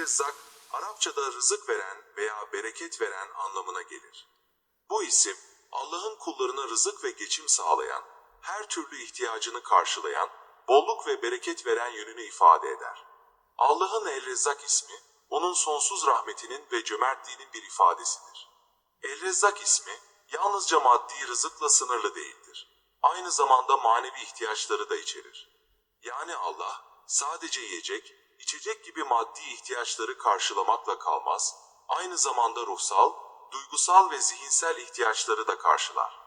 Rezzak, Arapçada rızık veren veya bereket veren anlamına gelir. Bu isim, Allah'ın kullarına rızık ve geçim sağlayan, her türlü ihtiyacını karşılayan, bolluk ve bereket veren yönünü ifade eder. Allah'ın El-Rezzak ismi, onun sonsuz rahmetinin ve cömertliğinin bir ifadesidir. El-Rezzak ismi, yalnızca maddi rızıkla sınırlı değildir. Aynı zamanda manevi ihtiyaçları da içerir. Yani Allah, sadece yiyecek, içecek gibi maddi ihtiyaçları karşılamakla kalmaz, aynı zamanda ruhsal, duygusal ve zihinsel ihtiyaçları da karşılar.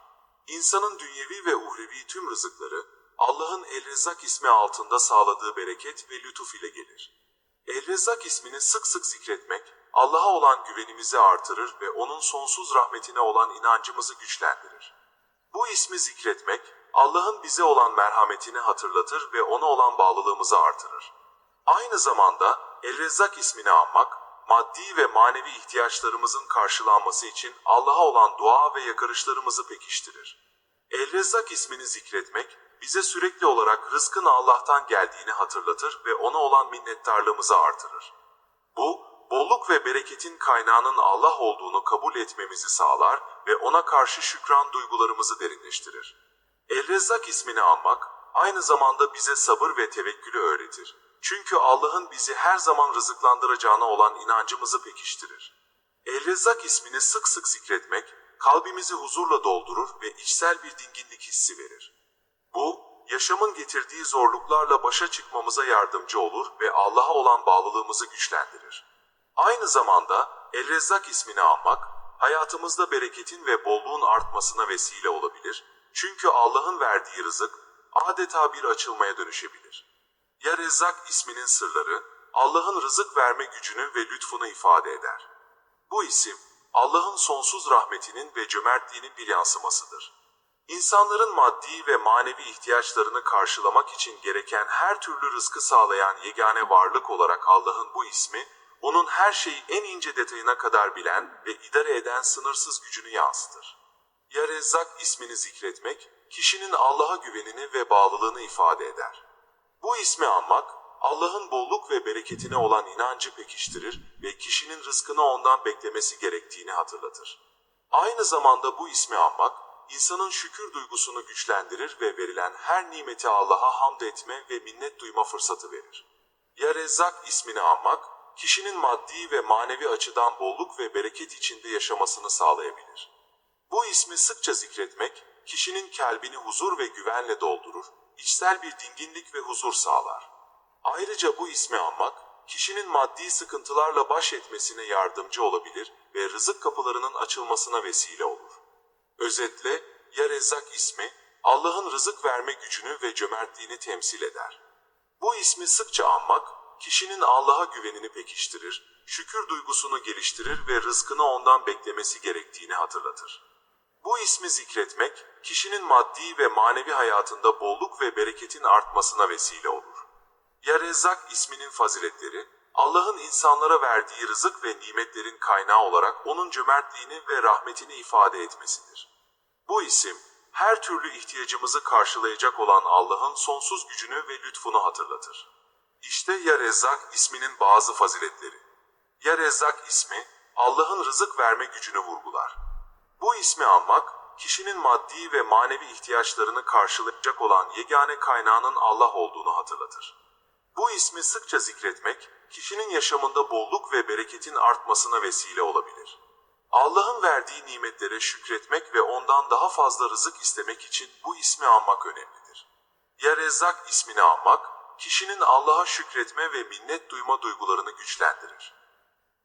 İnsanın dünyevi ve uhrevi tüm rızıkları, Allah'ın El-Rezzak ismi altında sağladığı bereket ve lütuf ile gelir. El-Rezzak ismini sık sık zikretmek, Allah'a olan güvenimizi artırır ve onun sonsuz rahmetine olan inancımızı güçlendirir. Bu ismi zikretmek, Allah'ın bize olan merhametini hatırlatır ve ona olan bağlılığımızı artırır. Aynı zamanda El-Rezzak ismini anmak, maddi ve manevi ihtiyaçlarımızın karşılanması için Allah'a olan dua ve yakarışlarımızı pekiştirir. El-Rezzak ismini zikretmek, bize sürekli olarak rızkın Allah'tan geldiğini hatırlatır ve ona olan minnettarlığımızı artırır. Bu, bolluk ve bereketin kaynağının Allah olduğunu kabul etmemizi sağlar ve ona karşı şükran duygularımızı derinleştirir. El-Rezzak ismini anmak, aynı zamanda bize sabır ve tevekkülü öğretir. Çünkü Allah'ın bizi her zaman rızıklandıracağına olan inancımızı pekiştirir. El-Rezzak ismini sık sık zikretmek, kalbimizi huzurla doldurur ve içsel bir dinginlik hissi verir. Bu, yaşamın getirdiği zorluklarla başa çıkmamıza yardımcı olur ve Allah'a olan bağlılığımızı güçlendirir. Aynı zamanda El-Rezzak ismini anmak, hayatımızda bereketin ve bolluğun artmasına vesile olabilir. Çünkü Allah'ın verdiği rızık adeta bir açılmaya dönüşebilir. Ya Rezzak isminin sırları, Allah'ın rızık verme gücünü ve lütfunu ifade eder. Bu isim, Allah'ın sonsuz rahmetinin ve cömertliğinin bir yansımasıdır. İnsanların maddi ve manevi ihtiyaçlarını karşılamak için gereken her türlü rızkı sağlayan yegane varlık olarak Allah'ın bu ismi, onun her şeyi en ince detayına kadar bilen ve idare eden sınırsız gücünü yansıtır. Ya Rezzak ismini zikretmek, kişinin Allah'a güvenini ve bağlılığını ifade eder. Bu ismi anmak, Allah'ın bolluk ve bereketine olan inancı pekiştirir ve kişinin rızkını ondan beklemesi gerektiğini hatırlatır. Aynı zamanda bu ismi anmak, insanın şükür duygusunu güçlendirir ve verilen her nimeti Allah'a hamd etme ve minnet duyma fırsatı verir. Ya Rezzak ismini anmak, kişinin maddi ve manevi açıdan bolluk ve bereket içinde yaşamasını sağlayabilir. Bu ismi sıkça zikretmek, kişinin kalbini huzur ve güvenle doldurur, içsel bir dinginlik ve huzur sağlar. Ayrıca bu ismi anmak, kişinin maddi sıkıntılarla baş etmesine yardımcı olabilir ve rızık kapılarının açılmasına vesile olur. Özetle, Ya Rezzak ismi, Allah'ın rızık verme gücünü ve cömertliğini temsil eder. Bu ismi sıkça anmak, kişinin Allah'a güvenini pekiştirir, şükür duygusunu geliştirir ve rızkını ondan beklemesi gerektiğini hatırlatır. Bu ismi zikretmek, kişinin maddi ve manevi hayatında bolluk ve bereketin artmasına vesile olur. Ya Rezzak isminin faziletleri, Allah'ın insanlara verdiği rızık ve nimetlerin kaynağı olarak onun cömertliğini ve rahmetini ifade etmesidir. Bu isim, her türlü ihtiyacımızı karşılayacak olan Allah'ın sonsuz gücünü ve lütfunu hatırlatır. İşte Ya Rezzak isminin bazı faziletleri. Ya Rezzak ismi, Allah'ın rızık verme gücünü vurgular. Bu ismi anmak, kişinin maddi ve manevi ihtiyaçlarını karşılayacak olan yegane kaynağının Allah olduğunu hatırlatır. Bu ismi sıkça zikretmek, kişinin yaşamında bolluk ve bereketin artmasına vesile olabilir. Allah'ın verdiği nimetlere şükretmek ve ondan daha fazla rızık istemek için bu ismi anmak önemlidir. Ya Rezzak ismini anmak, kişinin Allah'a şükretme ve minnet duyma duygularını güçlendirir.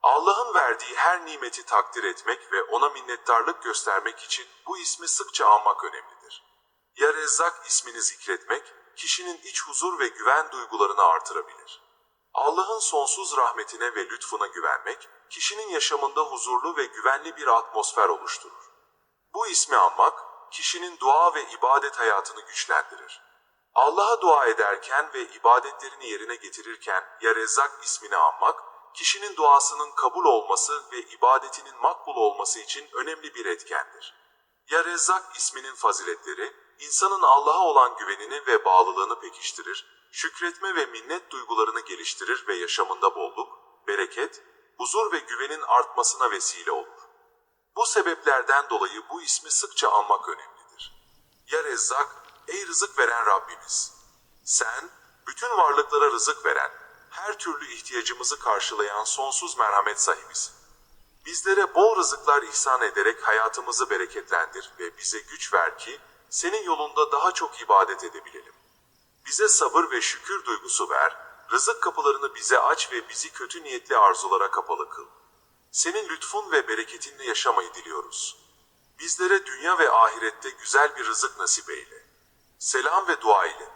Allah'ın verdiği her nimeti takdir etmek ve ona minnettarlık göstermek için bu ismi sıkça anmak önemlidir. Ya Rezzak ismini zikretmek, kişinin iç huzur ve güven duygularını artırabilir. Allah'ın sonsuz rahmetine ve lütfuna güvenmek, kişinin yaşamında huzurlu ve güvenli bir atmosfer oluşturur. Bu ismi anmak, kişinin dua ve ibadet hayatını güçlendirir. Allah'a dua ederken ve ibadetlerini yerine getirirken Ya Rezzak ismini anmak, kişinin duasının kabul olması ve ibadetinin makbul olması için önemli bir etkendir. Ya Rezzak isminin faziletleri, insanın Allah'a olan güvenini ve bağlılığını pekiştirir, şükretme ve minnet duygularını geliştirir ve yaşamında bolluk, bereket, huzur ve güvenin artmasına vesile olur. Bu sebeplerden dolayı bu ismi sıkça anmak önemlidir. Ya Rezzak, ey rızık veren Rabbimiz! Sen, bütün varlıklara rızık veren, her türlü ihtiyacımızı karşılayan sonsuz merhamet sahibisin. Bizlere bol rızıklar ihsan ederek hayatımızı bereketlendir ve bize güç ver ki, senin yolunda daha çok ibadet edebilelim. Bize sabır ve şükür duygusu ver, rızık kapılarını bize aç ve bizi kötü niyetli arzulara kapalı kıl. Senin lütfun ve bereketinle yaşamayı diliyoruz. Bizlere dünya ve ahirette güzel bir rızık nasip eyle. Selam ve dua ile.